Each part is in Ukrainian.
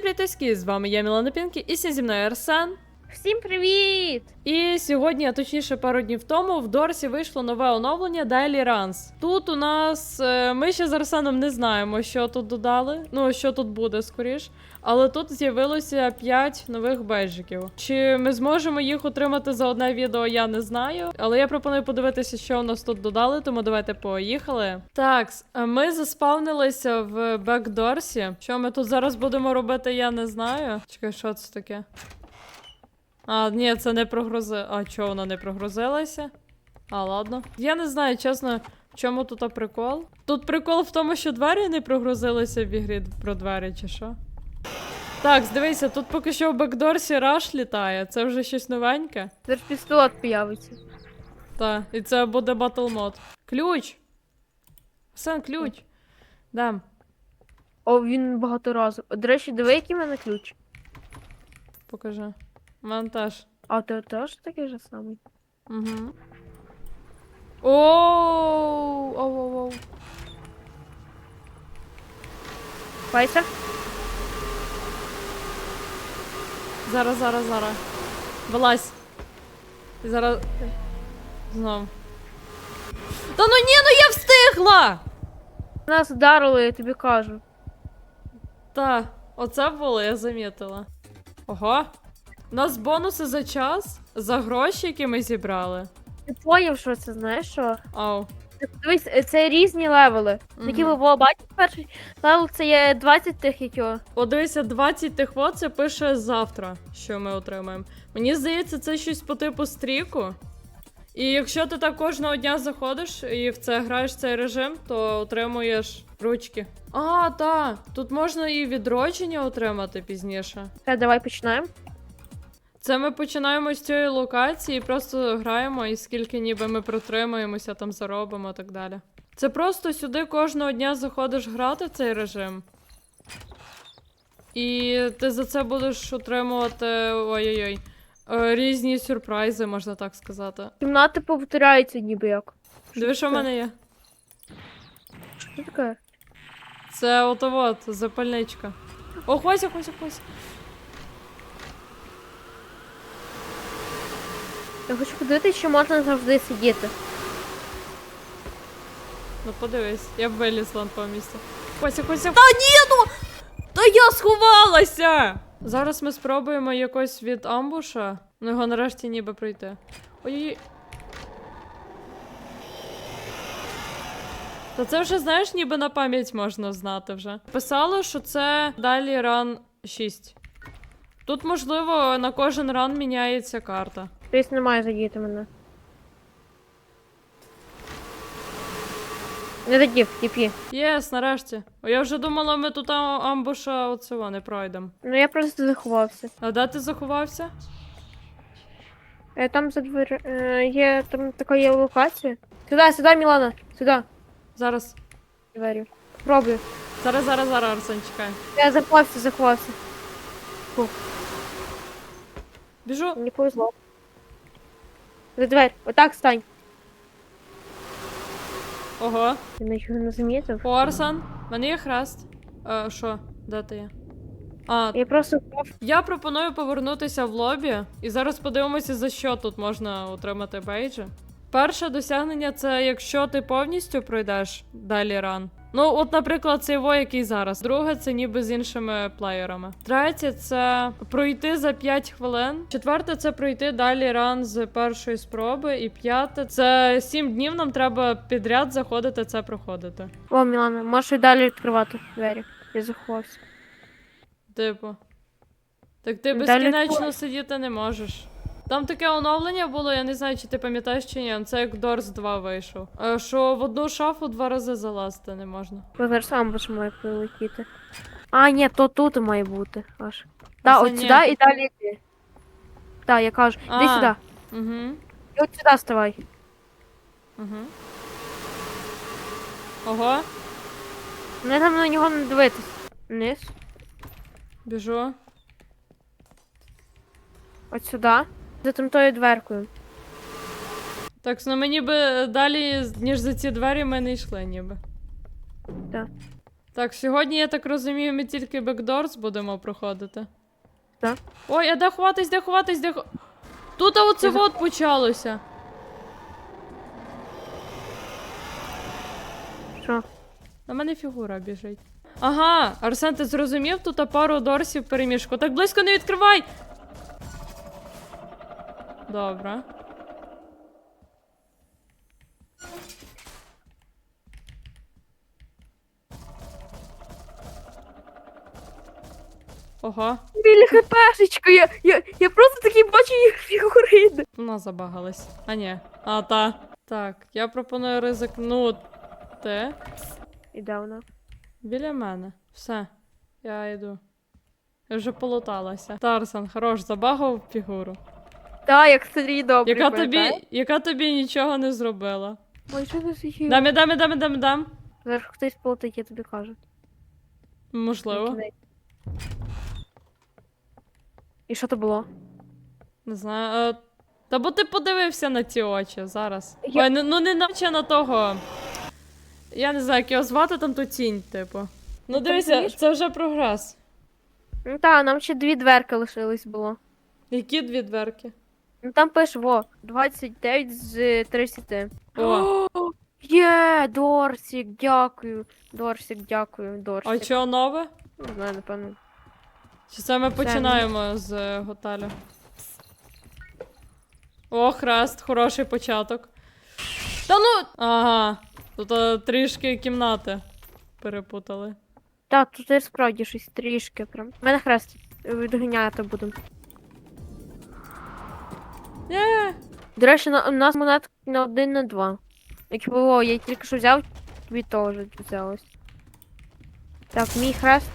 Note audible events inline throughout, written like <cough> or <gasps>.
Всім привітки, з вами я Мілана Пінкі, і мною Арсен. Всім привіт! І сьогодні, а точніше пару днів тому, в Дорсі вийшло нове оновлення Daily Runs. Тут у нас е, ми ще з Арсеном не знаємо, що тут додали. Ну, що тут буде скоріш. Але тут з'явилося 5 нових бейджиків. Чи ми зможемо їх отримати за одне відео, я не знаю. Але я пропоную подивитися, що у нас тут додали, тому давайте поїхали. Так, ми заспавнилися в Бекдорсі. Що ми тут зараз будемо робити, я не знаю. Чекай, що це таке? А, ні, це не прогрузи. А чого вона не прогрузилася? А, ладно. Я не знаю, чесно, в чому тут прикол. Тут прикол в тому, що двері не прогрузилися в ігрі про двері, чи що? Так, дивися, тут поки що в бекдорсі раш літає. Це вже щось новеньке. Зараз пістолет появиться. Так, і це буде батл мод. Ключ! Сен, ключ. Дам. О, він багато разів. До речі, диви, який в мене ключ. Покажи. Монтаж. А тебе теж такий же самий. Угу. Оу! Оу, оу, оу. Пайся? Зараз, зараз, зараз. Вилазь. І зараз. Знов. Та ну ні, ну я встигла! Нас вдарили, я тобі кажу. Та, оце було, я замітила. Ого. У нас бонуси за час, за гроші, які ми зібрали. Ти поняв, що це, знаєш що? Ау. Дивись, е, це різні левели. Які ви було бачите, перший левел це є 20 тих якого. О, дивися, 20 тих вот це пише завтра, що ми отримаємо. Мені здається, це щось по типу стріку. І якщо ти так кожного дня заходиш і в це граєш цей режим, то отримуєш ручки. А, так, тут можна і відродження отримати пізніше. Все, давай починаємо. Це ми починаємо з цієї локації, просто граємо, і скільки ніби ми протримаємося, там заробимо і так далі. Це просто сюди кожного дня заходиш грати цей режим. І ти за це будеш отримувати ой-ой-ой. е, Різні сюрпризи, можна так сказати. Кімнати повторяються ніби як. Диви, що в мене є. Що таке? Це ото от, запальничка. О, ось, ось, Я хочу подивитися, що можна завжди сидіти. Ну подивись, я б вилізла по місці. Кося, Кося. Та ні, ну! Та я сховалася! Зараз ми спробуємо якось від амбуша. Ну його нарешті ніби пройти. Ой. Та це вже, знаєш, ніби на пам'ять можна знати вже. Писало, що це далі ран 6. Тут, можливо, на кожен ран міняється карта. Тобто немає задіти мене. Не задів, тіпі. Єс, нарешті. О, я вже думала, ми тут а- амбуша оцього не пройдемо. Ну я просто заховався. А де ти заховався? Е, Там за двері е, є там така є локація. Сюди, сюди, Мілана, сюди. Зараз. Двері. Пробую. Зараз, зараз, зараз, Арсен, чекай. Я заховався, заховався. Біжу. Мені повезло. За двері. Отак стань. Ого. Я нічого не замітив. О, в мене є хрест. Е, що? Де ти є? А, Я просто впав. я пропоную повернутися в лобі, і зараз подивимося, за що тут можна отримати бейджі. Перше досягнення це якщо ти повністю пройдеш далі ран. Ну, от, наприклад, цей во, який зараз. Друге, це ніби з іншими плеєрами. Третє це пройти за 5 хвилин. Четверте це пройти далі ран з першої спроби. І п'яте це 7 днів нам треба підряд заходити це проходити. О, Мілана, можеш і далі відкривати двері. Я заховався. Типу. Так ти безкінечно сидіти не можеш. Там таке оновлення було, я не знаю, чи ти пам'ятаєш чи ні. Це як Doors 2 вийшов. Е, Що в одну шафу два рази залазити не можна. Зараз амбуш має прилетіти. А, ні, то тут має бути аж. Так, от сюди і далі йди. Так, я кажу. Іди сюди. Угу. І от сюди ставай. Угу. Ого, Не там на нього не дивитись. Вниз. біжу. От сюди. За там тою дверкою. Так, ну мені би далі, ніж за ці двері, ми не йшли ніби. Так. Так, сьогодні, я так розумію, ми тільки бекдорс будемо проходити. Так. Ой, а де ховатись, де ховатись, де хо... Тут а оце Я от почалося. Що? На мене фігура біжить. Ага, Арсен, ти зрозумів, тут пару дорсів перемішку. Так близько не відкривай! Добре. Ого, Біля хпшечка, я, я, я просто такі бачу їх фігурини. вона забагалась. А ні. А, та. Так, я пропоную ризикнути. Іде вона. Біля мене. Все. Я йду. Я вже полуталася. Тарсан, хорош, забагав фігуру. Та, як добре. Яка тобі, яка тобі нічого не зробила. Ой, що за сухі? Дам, я дам, я дам, я дам, я дам. Зараз хтось полетить, я тобі кажу. Можливо. І що то було? Не знаю. Е, Та бо ти подивився на ті очі зараз. Я- Ой, ну, ну не наче на того. Я не знаю, як його звати, там ту тінь, типу. Ну Ну, дивися, розумієш? це вже прогрес. Ну та, нам ще дві дверки лишились було. Які дві дверки? Ну там пише, во, 29 з 30. О, <gasps> Є, Дорсік, дякую. Дорсік, дякую, Дорсік. а чого нове? Не знаю, напевно. Чи це ми Це починаємо з е, готелю? О, хрест, хороший початок. Та ну. Ага. Тут е, трішки кімнати перепутали. Так, тут і справді щось трішки прям. У мене хрест. Відганяти буду. До речі, на, у нас монет на один на два. Якби о, я тільки що взяв, тобі теж взялось. Так, мій хрест.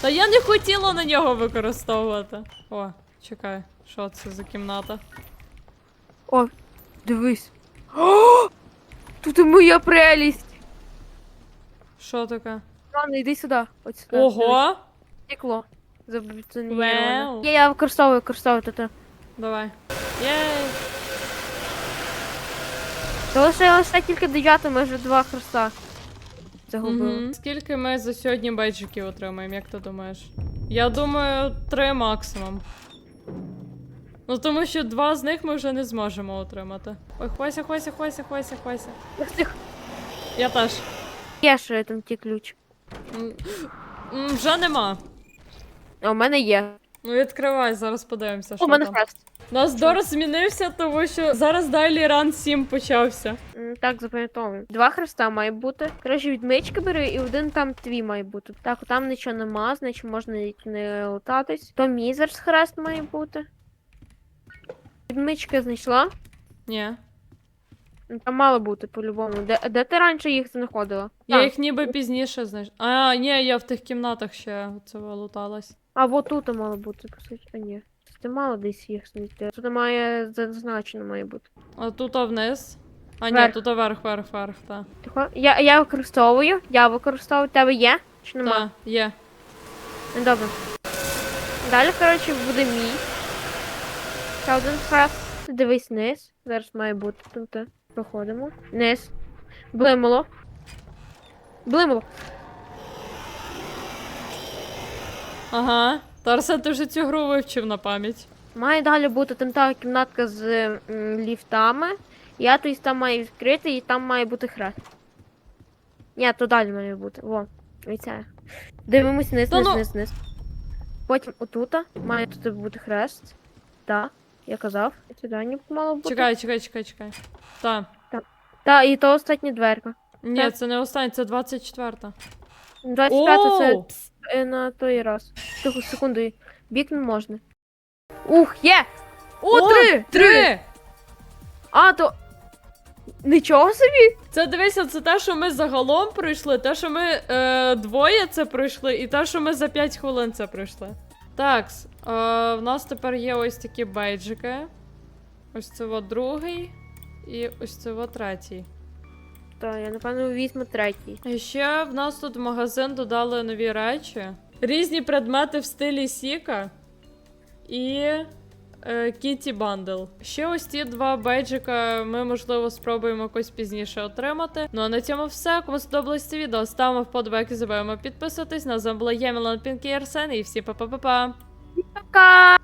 Та я не хотіла на нього використовувати. О, чекай, що це за кімната? О, дивись. О! Тут і моя прелість. Що таке? Ладно, йди сюди. От сюди. Дивись, Ого! Стекло. Забетоніроване. Вау. Я, я використовую, використовую тут. Давай. Єй! Залишилося лише тільки дев'яте, ми вже два хреста загубили. Мгм. Скільки ми за сьогодні бейджиків отримаємо, як ти думаєш? Я думаю, три максимум. Ну, тому що два з них ми вже не зможемо отримати. Ой, хвайся, хвайся, хвайся, хвайся, хвайся. Я теж. Є ще там ті ключ. М, м, Вже нема. А у мене є. Ну відкривай, зараз подивимося, що У мене там. хрест. У нас Дор змінився, тому що зараз далі ран 7 почався. М, Так, запам'ятовую. Два хреста має бути. Коротше, відмички бери, і один там твій має бути. Так, там нічого нема, значить можна не лутатись. То мізерс хрест має бути. Відмички знайшла. Ні. Ну, Там мало бути по-любому. Де, де ти раніше їх знаходила? Я А, їх ніби пізніше знайшла. А, ні, я в тих кімнатах ще це луталась. А вот тут мало бути, по суті. А ні. Ти мало десь їх знайти. Тут має зазначено має бути. А тут а вниз. А ні, Вверх. тут а верх, верх, верх, та. Тихо. Я, я використовую, я використовую. Тебе є? Чи нема? Та, є. Ну, Добре. Далі, коротше, буде мій. Ще один хрест. Дивись вниз. Зараз має бути тут. е, Проходимо. Вниз. Блимало. Блимало. Ага. Тарса, ти вже цю гру вивчив на пам'ять. Має далі бути там та кімнатка з м, ліфтами. Я то там має відкрити, і там має бути хрест. Ні, то далі має бути. Во. І. Дивимось вниз, Та вниз, ну-. Потім отута має тут бути хрест. Так, я казав. Сюди не мало бути. Чекай, чекай, чекай, чекай. Та. Та, і то остання дверка. Ні, Так. це не остання, це 24-та. 25 це Оу! Е, на той раз. Тихо, секунду. Бік не можна. Ух, є! О, три! Три! А, то. Нічого собі! Це дивися, це те, що ми загалом пройшли, те, що ми е, двоє це пройшли, і те, що ми за 5 хвилин це пройшли. Так, е, в нас тепер є ось такі бейджики. Ось це от другий. І ось це от третій. Та, я напевно візьму третій. І ще в нас тут в магазин додали нові речі. Різні предмети в стилі Сіка. І Е, Кіті Бандл. Ще ось ці два бейджика ми, можливо, спробуємо якось пізніше отримати. Ну а на цьому все. Кому сподобалось це відео, ставимо вподобайки, забуваємо підписуватись. На була я, Мілан Пінкі Арсен, і всі па-па-па-па. Пока!